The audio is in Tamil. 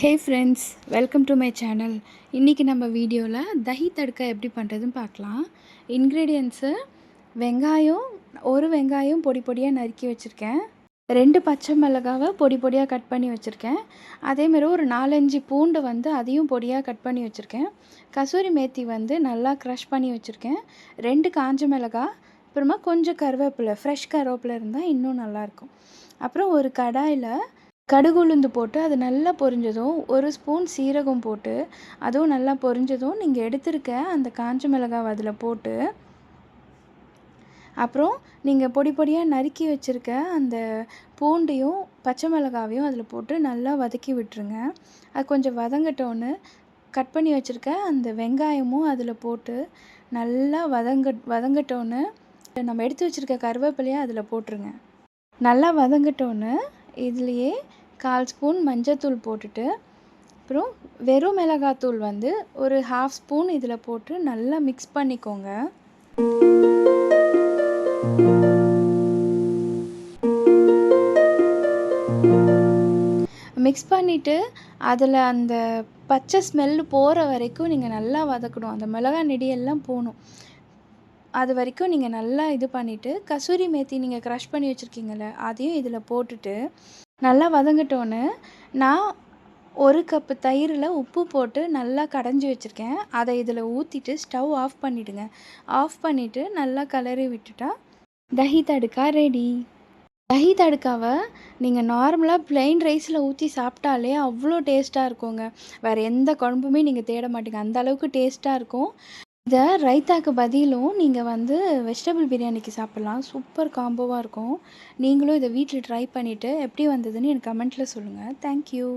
Hey friends welcome to my channel இன்றைக்கி நம்ம வீடியோவில் தஹி தடுக்கா எப்படி பண்ணுறதுன்னு பார்க்கலாம். இன்க்ரீடியன்ஸு வெங்காயம் ஒரு வெங்காயம் பொடி பொடியாக நறுக்கி வச்சுருக்கேன். ரெண்டு பச்சை மிளகாவை பொடி பொடியாக கட் பண்ணி வச்சுருக்கேன். அதேமாரி ஒரு நாலஞ்சு பூண்டு வந்து அதையும் பொடியாக கட் பண்ணி வச்சுருக்கேன். கசூரி மேத்தி வந்து நல்லா க்ரஷ் பண்ணி வச்சுருக்கேன். ரெண்டு காஞ்ச மிளகா அப்புறமா கொஞ்சம் கருவேப்பிலை ஃப்ரெஷ் கருவேப்பிலை இருந்தால் இன்னும் நல்லாயிருக்கும் அப்புறம் ஒரு கடாயில் கடுகு உளுந்து போட்டு அது நல்லா பொரிஞ்சதும் ஒரு ஸ்பூன் சீரகம் போட்டு அதுவும் நல்லா பொரிஞ்சதும் நீங்கள் எடுத்திருக்க அந்த காஞ்ச மிளகாவை அதில் போட்டு அப்புறம் நீங்கள் பொடி பொடியாக நறுக்கி வச்சுருக்க அந்த பூண்டையும் பச்சை மிளகாவையும் அதில் போட்டு நல்லா வதக்கி விட்டுருங்க. அது கொஞ்சம் வதங்கட்டோன்னு கட் பண்ணி வச்சுருக்க அந்த வெங்காயமும் அதில் போட்டு நல்லா வதங்க வதங்கட்டோன்னு நம்ம எடுத்து வச்சுருக்க கருவேப்பிலையை அதில் போட்டுருங்க. நல்லா வதங்கட்டோன்னு இதுலேயே கால் ஸ்பூன் மஞ்சத்தூள் போட்டுட்டு அப்புறம் வெறும் மிளகாத்தூள் வந்து ஒரு ஹாஃப் ஸ்பூன் இதில் போட்டு நல்லா மிக்ஸ் பண்ணிக்கோங்க. மிக்ஸ் பண்ணிவிட்டு அதில் அந்த பச்சை ஸ்மெல்லு போகிற வரைக்கும் நீங்கள் நல்லா வதக்கணும். அந்த மிளகா நெடியெல்லாம் போகணும். அது வரைக்கும் நீங்கள் நல்லா இது பண்ணிவிட்டு கசூரி மேத்தி நீங்கள் க்ரஷ் பண்ணி வச்சுருக்கீங்கள அதையும் இதில் போட்டுட்டு நல்லா வதங்கிட்டோன்னு நான் ஒரு கப்பு தயிரில் உப்பு போட்டு நல்லா கடைஞ்சி வச்சுருக்கேன். அதை இதில் ஊற்றிட்டு ஸ்டவ் ஆஃப் பண்ணிவிடுங்க ஆஃப் பண்ணிவிட்டு நல்லா கலரி விட்டுட்டா தஹி தடுக்கா ரெடி. தஹி தடுக்காவை நீங்கள் நார்மலாக பிளெயின் ரைஸில் ஊற்றி சாப்பிட்டாலே அவ்வளோ டேஸ்ட்டாக இருக்குங்க. வேறு எந்த குழம்புமே நீங்கள் தேட மாட்டீங்க. அந்த அளவுக்கு டேஸ்ட்டாக இருக்கும். இதை ரைத்தாக்கு பதிலும் நீங்கள் வந்து வெஜிடபிள் பிரியாணிக்கு சாப்பிட்லாம். சூப்பர் காம்போவாக இருக்கும். நீங்களும் இதை வீட்டில் ட்ரை பண்ணிவிட்டு எப்படி வந்ததுன்னு எனக்கு கமெண்ட்டில் சொல்லுங்கள் தேங்க்யூ